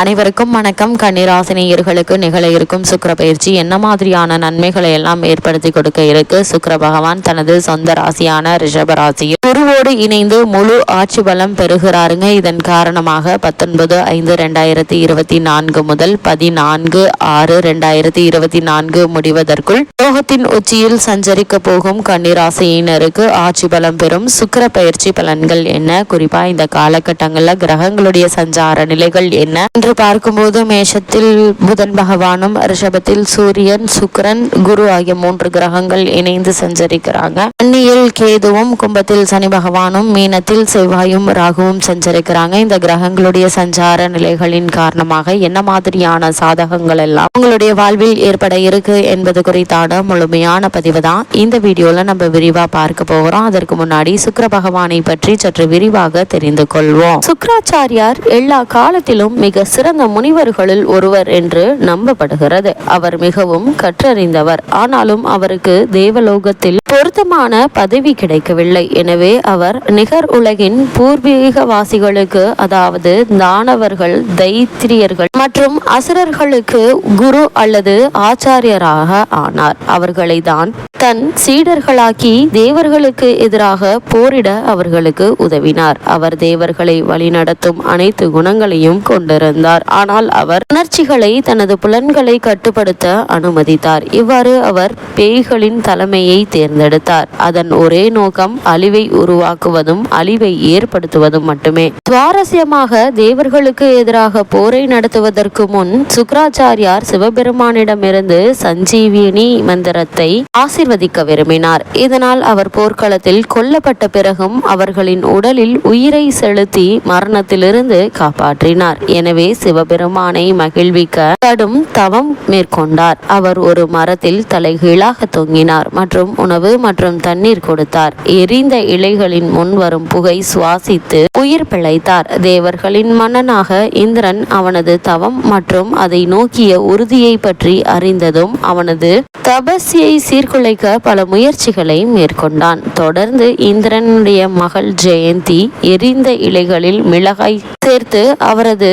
அனைவருக்கும் வணக்கம். கன்னிராசினியர்களுக்கு நிகழ இருக்கும் சுக்கிர பயிற்சி என்ன மாதிரியான நன்மைகளை எல்லாம் ஏற்படுத்தி கொடுக்க இருக்கு? சுக்கர பகவான் தனது சொந்த ராசியான ரிஷப ராசியில் குருவோடு இணைந்து முழு ஆட்சி பலம் பெறுகிறாருங்க. இதன் காரணமாக பத்தொன்பது ஐந்து ரெண்டாயிரத்தி இருபத்தி நான்கு முதல் பதினான்கு ஆறு ரெண்டாயிரத்தி இருபத்தி நான்கு முடிவதற்குள் லோகத்தின் உச்சியில் சஞ்சரிக்க போகும் கன்னிராசியினருக்கு ஆட்சி பலம் பெறும் சுக்கர பயிற்சி பலன்கள் என்ன? குறிப்பா இந்த காலகட்டங்களில் கிரகங்களுடைய சஞ்சார நிலைகள் என்ன? என்று பார்க்கும்போது மேஷத்தில் புதன் பகவானும் ரிஷபத்தில் சூரியன் சுக்கிரன் குரு ஆகிய மூன்று கிரகங்கள் இணைந்து சஞ்சரிக்கிறாங்க. கன்னியில் கேதுவும் கும்பத்தில் சனி பகவானும் மீனத்தில் செவ்வாயும் ராகுவும் சஞ்சரிக்கிறாங்க. இந்த கிரகங்களுடைய சஞ்சார நிலைகளின் காரணமாக என்ன மாதிரியான சாதகங்கள் எல்லாம் உங்களுடைய வாழ்வில் ஏற்பட இருக்கு என்பது குறித்தான முழுமையான பதிவு தான். இந்த வீடியோல நம்ம விரிவா பார்க்க போகிறோம் அதற்கு முன்னாடி சுக்கிர பகவானை பற்றி சற்று விரிவாக தெரிந்து கொள்வோம். சுக்கராச்சாரியார் எல்லா காலத்திலும் மிக சிறந்த முனிவர்களில் ஒருவர் என்று நம்பப்படுகிறது. அவர் மிகவும் கற்றறிந்தவர். ஆனாலும் அவருக்கு தேவலோகத்தில் பொருத்தமான பதவி கிடைக்கவில்லை. எனவே அவர் நிகர் உலகின் பூர்வீகவாசிகளுக்கு அதாவது தானவர்கள் தைத்திரியர்கள் மற்றும் அசுரர்களுக்கு குரு அல்லது ஆச்சாரியராக ஆனார். அவர்களை தான் தன் சீடர்களாக்கி தேவர்களுக்கு எதிராக போரிட அவர்களுக்கு உதவினார். அவர் தேவர்களை வழிநடத்தும் அனைத்து குணங்களையும் கொண்டிருந்தார். ஆனால் அவர் உணர்ச்சிகளை தனது புலன்களை கட்டுப்படுத்த அனுமதித்தார். இவ்வாறு அவர் பேய்களின் தலைமையை தேர்ந்தெடுத்தார். அதன் ஒரே நோக்கம் அழிவை உருவாக்குவதும் அழிவை ஏற்படுத்துவதும் மட்டுமே. சுவாரஸ்யமாக தேவர்களுக்கு எதிராக போரை நடத்துவதற்கு முன் சுக்கராச்சாரியார் சிவபெருமானிடமிருந்து சஞ்சீவினி மந்திரத்தை ஆசிர்வதிக்க விரும்பினார். இதனால் அவர் போர்க்களத்தில் கொல்லப்பட்ட பிறகும் அவர்களின் உடலில் உயிரை செலுத்தி மரணத்திலிருந்து காப்பாற்றினார். எனவே சிவபெருமானை மகிழ்விக்க கடும் தவம் மேற்கொண்டார். அவர் ஒரு மரத்தில் தலைகீழாக தொங்கினார் மற்றும் உணவு மற்றும் தண்ணீர் கொடுத்தார். எரிந்த இலைகளின் முன் வரும் புகை சுவாசித்து உயிர் பிழைத்தார். தேவர்களின் மன்னனாக இந்திரன் அவனது தவம் மற்றும் அதை நோக்கிய உறுதியை பற்றி அறிந்ததும் அவனது தபஸ்யை சீர்குலைக்க பல முயற்சிகளை மேற்கொண்டான். தொடர்ந்து இந்திரனுடைய மகள் ஜெயந்தி எரிந்த இலைகளில் மிளகாய் சேர்த்து அவரது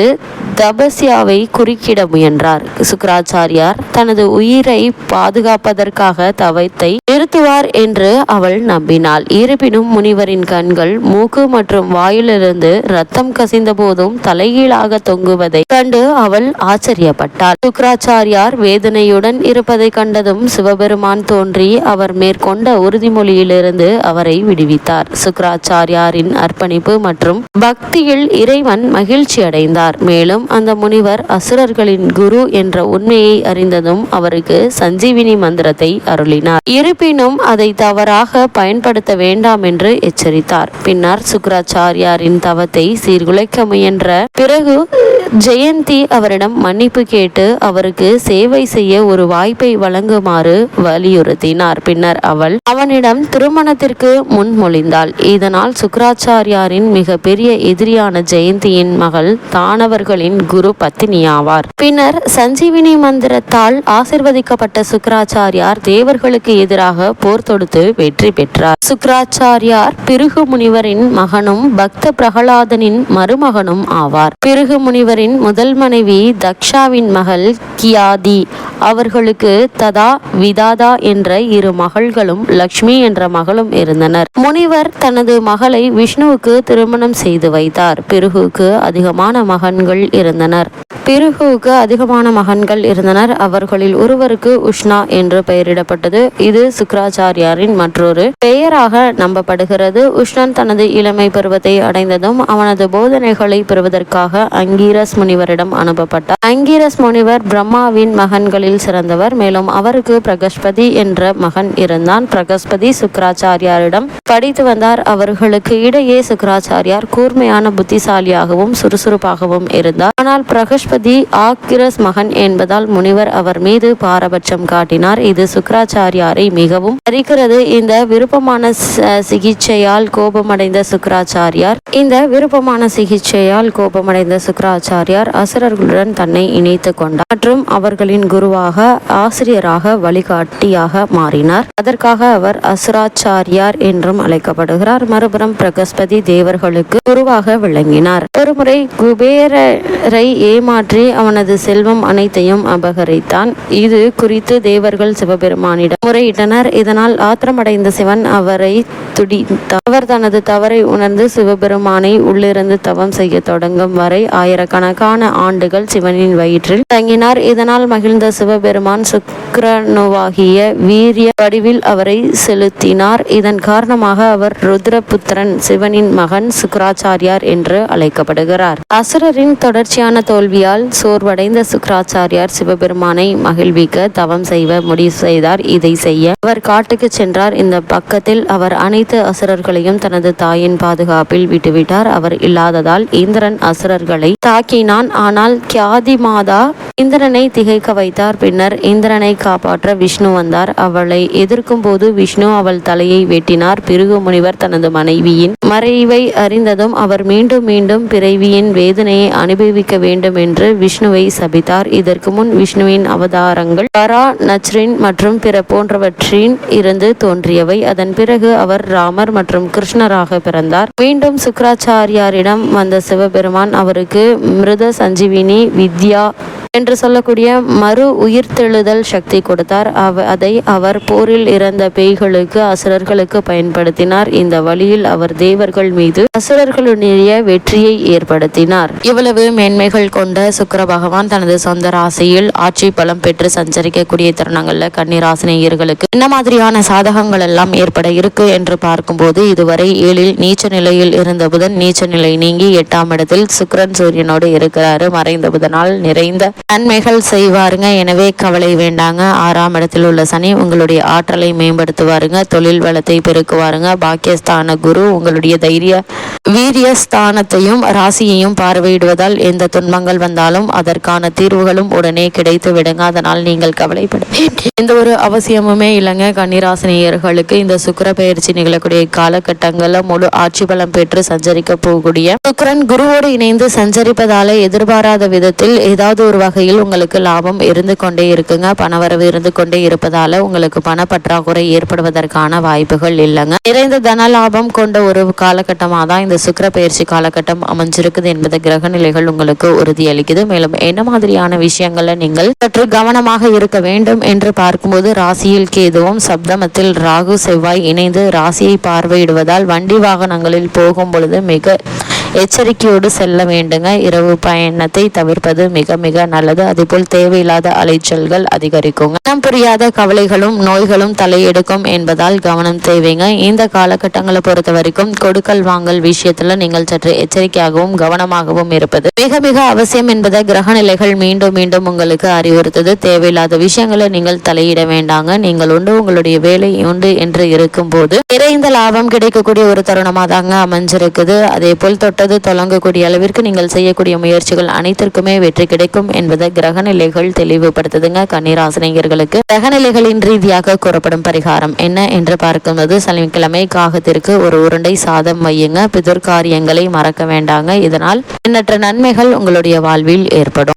தபஸ்யாவை குறுக்கிட முயன்றார். சுக்கராச்சாரியார் தனது உயிரை பாதுகாப்பதற்காக தவத்தை நிறுத்துவார் என்று அவள் நம்பினாள். இருப்பினும் முனிவரின் கண்கள் மூக்கு மற்றும் வாயிலிருந்து ரத்தம் கசிந்த போதும் தலைகீழாக தொங்குவதை கண்டு அவள் ஆச்சரியப்பட்டாள். சுக்கராச்சாரியார் வேதனையுடன் இருப்பதை கண்டதும் சிவபெருமான் தோன்றி அவர் மேற்கொண்ட உறுதிமொழியிலிருந்து அவரை விடுவித்தார். சுக்கராச்சாரியாரின் அர்ப்பணிப்பு மற்றும் பக்தியில் இறைவன் மகிழ்ச்சி அடைந்தார் மேலும் அந்த முனிவர் அசுரர்களின் குரு என்ற உண்மையை அறிந்ததும் அவருக்கு சஞ்சீவினி மந்திரத்தை அருளினார். இருப்பினும் அதை தவறாக பயன்படுத்த வேண்டாம் என்று எச்சரித்தார். பின்னர் சுக்கராச்சாரியாரின் தவத்தை சீர்குலைக்க முயன்ற பிறகு ஜெயந்தி அவரிடம் மன்னிப்பு கேட்டு அவருக்கு சேவை செய்ய ஒரு வாய்ப்பை வழங்குமாறு வலியுறுத்தினார். பின்னர் அவள் அவனிடம் திருமணத்திற்கு முன்மொழிந்தாள் இதனால் சுக்கராச்சாரியாரின் மிகப்பெரிய எதிரியான ஜெயந்தியின் மகள் தானவர்களின் குரு பத்தினியாவார் பின்னர் சஞ்சீவினி மந்திரத்தால் ஆசிர்வதிக்கப்பட்ட சுக்கராச்சாரியார் தேவர்களுக்கு எதிராக போர் தொடுத்து வெற்றி பெற்றார். சுக்கராச்சாரியார் பிருகு முனிவரின் மகனும் பக்த பிரகலாதனின் மருமகனும் ஆவார். பிருகு முனிவரின் முதல் மனைவி தக்ஷாவின் மகள் கியாதி அவர்களுக்கு ததா விதாதா என்ற இரு மகள்களும் லக்ஷ்மி என்ற மகளும் இருந்தனர். முனிவர் தனது மகளை விஷ்ணுவுக்கு திருமணம் செய்து வைத்தார். பிருகுக்கு அதிகமான மகன்கள் இருந்தனர். பிருகுவுக்கு அதிகமான மகன்கள் இருந்தனர். அவர்களில் ஒருவருக்கு உஷ்ணா என்று பெயரிடப்பட்டது. இது சுக்கராச்சாரியாரின் மற்றொரு பெயராக நம்பப்படுகிறது. உஷ்ணன் தனது இளமை பருவத்தை அடைந்ததும் அவனது போதனைகளை பெறுவதற்காக அங்கீரஸ் முனிவரிடம் அனுப்பப்பட்டார். அங்கீரஸ் முனிவர் பிரம்மாவின் மகன்களில் சிறந்தவர். மேலும் அவருக்கு பிரகஸ்பதி என்ற மகன் இருந்தான். பிரகஸ்பதி சுக்கராச்சாரியாரிடம் படித்து வந்தார். அவர்களுக்கு இடையே சுக்கராச்சாரியார் கூர்மையான புத்திசாலியாகவும் சுறுசுறுப்பாகவும் இருந்தார். ஆனால் பிரகஸ்பதி ஆக்கிரஸ் மகன் என்பதால் முனிவர் அவர் மீது பாரபட்சம் காட்டினார். இது சுக்கராச்சாரியாரை மிகவும் அறிக்கிறது இந்த விருப்பமான சிகிச்சையால் கோபமடைந்த சுக்கராச்சாரியார் இந்த விருப்பமான சிகிச்சையால் கோபமடைந்த சுக்கராச்சாரியார் அசுரர்களுடன் தன்னை இணைத்து கொண்டார் மற்றும் அவர்களின் குருவாக ஆசிரியராக வழிகாட்டியாக மாறினார். அதற்காக அவர் அசுராச்சாரியார் என்றும் அழைக்கப்படுகிறார். மறுபுறம் பிரகஸ்பதி தேவர்களுக்கு குருவாக விளங்கினார். ஒருமுறை குபேர அசுரரை ஏமாற்றி அவனது செல்வம் அனைத்தையும் அபகரித்தான். இது குறித்து தேவர்கள் சிவபெருமானிடம் முறையிட்டனர். இதனால் ஆத்திரமடைந்த சிவன் அவரை துடித்தார் அவர் தனது தவறை உணர்ந்து சிவபெருமானை உள்ளிருந்து தவம் செய்ய தொடங்கும் வரை ஆயிரக்கணக்கான ஆண்டுகள் சிவனின் வயிற்றில் தங்கினார். இதனால் மகிழ்ந்த சிவபெருமான் சுக் சுக்கிரனுவாகிய வீரிய வடிவில் அவரை செலுத்தினார். இதன் காரணமாக அவர் ருத்ரபுத்திரன் சிவனின் மகன் சுக்கராச்சாரியார் என்று அழைக்கப்படுகிறார். அசுரரின் தொடர்ச்சியான தோல்வியால் சோர்வடைந்த சுக்கராச்சாரியார் சிவபெருமானை மகிழ்விக்க தவம் செய்வ முடிவு செய்தார். இதை செய்ய அவர் காட்டுக்கு சென்றார். இந்த பக்கத்தில் அவர் அனைத்து அசுரர்களையும் தனது தாயின் பாதுகாப்பில் விட்டுவிட்டார். அவர் இல்லாததால் இந்திரன் அசுரர்களை தாக்கினான். ஆனால் கியாதி மாதா இந்திரனை திகைக்க வைத்தார். பின்னர் இந்திரனை காப்பாற்ற விஷ்ணு வந்தார். அவளை எதிர்க்கும் போது விஷ்ணு அவள் தலையை வெட்டினார். பிருகு முனிவர் தனது மனைவியின் மறைவை அறிந்ததும் அவர் மீண்டும் மீண்டும் பிறவியின் வேதனையை அனுபவிக்க வேண்டும் என்று விஷ்ணுவை சபித்தார். இதற்கு முன் விஷ்ணுவின் அவதாரங்கள் பரா நச்ரின் மற்றும் பிற போன்றவற்றின் இருந்து தோன்றியவை. அதன் பிறகு அவர் ராமர் மற்றும் கிருஷ்ணராக பிறந்தார். மீண்டும் சுக்கராச்சாரியாரிடம் வந்த சிவபெருமான் அவருக்கு மிருத சஞ்சீவினி வித்யா என்று சொல்லக்கூடிய மறு உயிர்த்தெழுதல் சக்தி கொடுத்தார். அவ அதை அவர் போரில் இறந்த பேய்களுக்கு அசுரர்களுக்கு பயன்படுத்தினார். இந்த வழியில் அவர் தேவர்கள் மீது அசுரர்களுடைய வெற்றியை ஏற்படுத்தினார். இவ்வளவு மேன்மைகள் கொண்ட சுக்கர பகவான் தனது சொந்த ராசியில் ஆட்சி பலம் பெற்று சஞ்சரிக்கக்கூடிய தருணங்கள்ல கன்னிராசினியர்களுக்கு என்ன மாதிரியான சாதகங்கள் எல்லாம் ஏற்பட இருக்கு என்று பார்க்கும்போது இதுவரை ஏழில் நீச்ச நிலையில் இருந்த புதன் நீச்ச நிலை நீங்கி எட்டாம் இடத்தில் சுக்கிரன் சூரியனோடு இருக்கிறாரு. மறைந்த புதனால் நிறைந்த நன்மைகள் செய்வாருங்க. எனவே கவலை வேண்டாங்க. ஆறாம் இடத்தில் உள்ள சனி உங்களுடைய ஆற்றலை மேம்படுத்துவாருங்க. தொழில் வளத்தை பெருக்குவாருங்க. பாக்கியஸ்தான குரு உங்களுடைய தைரிய வீரிய ஸ்தானத்தையும் ராசியையும் பார்வையிடுவதால் எந்த துன்பங்கள் வந்தாலும் அதற்கான தீர்வுகளும் உடனே கிடைத்து விடுங்க. அதனால் நீங்கள் கவலைப்பட எந்த ஒரு அவசியமுமே இல்லைங்க. கன்னிராசினியர்களுக்கு இந்த சுக்கிர பயிற்சி நிகழக்கூடிய காலகட்டங்களில் முழு ஆட்சி பலம் பெற்று சஞ்சரிக்க போகக்கூடிய சுக்கரன் குருவோடு இணைந்து சஞ்சரிப்பதால எதிர்பாராத விதத்தில் ஏதாவது ஒரு வகையில் உங்களுக்கு லாபம் இருந்து கொண்டே இருக்குங்க. பணவரவு இருந்து கொண்டே இருப்பதால உங்களுக்கு பண பற்றாக்குறை ஏற்படுவதற்கான வாய்ப்புகள் இல்லைங்க. நிறைந்த தன லாபம் கொண்ட ஒரு காலகட்டமாக தான் இந்த சுக்கிர பயிற்சி காலகட்டம் அமைஞ்சிருக்குது என்பது கிரக நிலைகள் உங்களுக்கு உறுதியளிக்குது. மேலும் என்ன மாதிரியான விஷயங்கள்ல நீங்கள் சற்று கவனமாக இருக்க வேண்டும் என்று பார்க்கும்போது ராசியில் கேதுவும் சப்தமத்தில் ராகு செவ்வாய் இணைந்து ராசியை பார்வையிடுவதால் வண்டி வாகனங்களில் போகும் பொழுது மிக எச்சரிக்கையோடு செல்ல வேண்டுங்க. இரவு பயணத்தை தவிர்ப்பது மிக மிக நல்லது. அதேபோல் தேவையில்லாத அலைச்சல்கள் அதிகரிக்குங்க. புரியாத கவலைகளும் நோய்களும் தலையெடுக்கும் என்பதால் கவனம் தேவைங்க. இந்த காலகட்டங்களை பொறுத்த வரைக்கும் கொடுக்கல் வாங்கல் விஷயத்துல நீங்கள் சற்று எச்சரிக்கையாகவும் கவனமாகவும் இருப்பது மிக மிக அவசியம் என்பதை கிரக நிலைகள் மீண்டும் மீண்டும் உங்களுக்கு அறிவுறுத்தது. தேவையில்லாத விஷயங்களை நீங்கள் தலையிட வேண்டாங்க. நீங்கள் உண்டு உங்களுடைய வேலை உண்டு என்று இருக்கும் போது நிறைந்த லாபம் கிடைக்கக்கூடிய ஒரு தருணமா தாங்க அமைஞ்சிருக்குது. அதே போல் பட்டது தொடங்கக்கூடிய அளவிற்கு நீங்கள் செய்யக்கூடிய முயற்சிகள் அனைத்திற்குமே வெற்றி கிடைக்கும் என்பதை கிரகநிலைகள் தெளிவுபடுத்துதுங்க கன்னிராசினியர்களுக்கு. கிரகநிலைகளின் ரீதியாக கூறப்படும் பரிகாரம் என்ன என்று பார்க்கும்போது சனிக்கிழமை காகத்திற்கு ஒரு உருண்டை சாதம் வையுங்க. பிதுர்காரியங்களை மறக்க வேண்டாங்க. இதனால் எண்ணற்ற நன்மைகள் உங்களுடைய வாழ்வில் ஏற்படும்.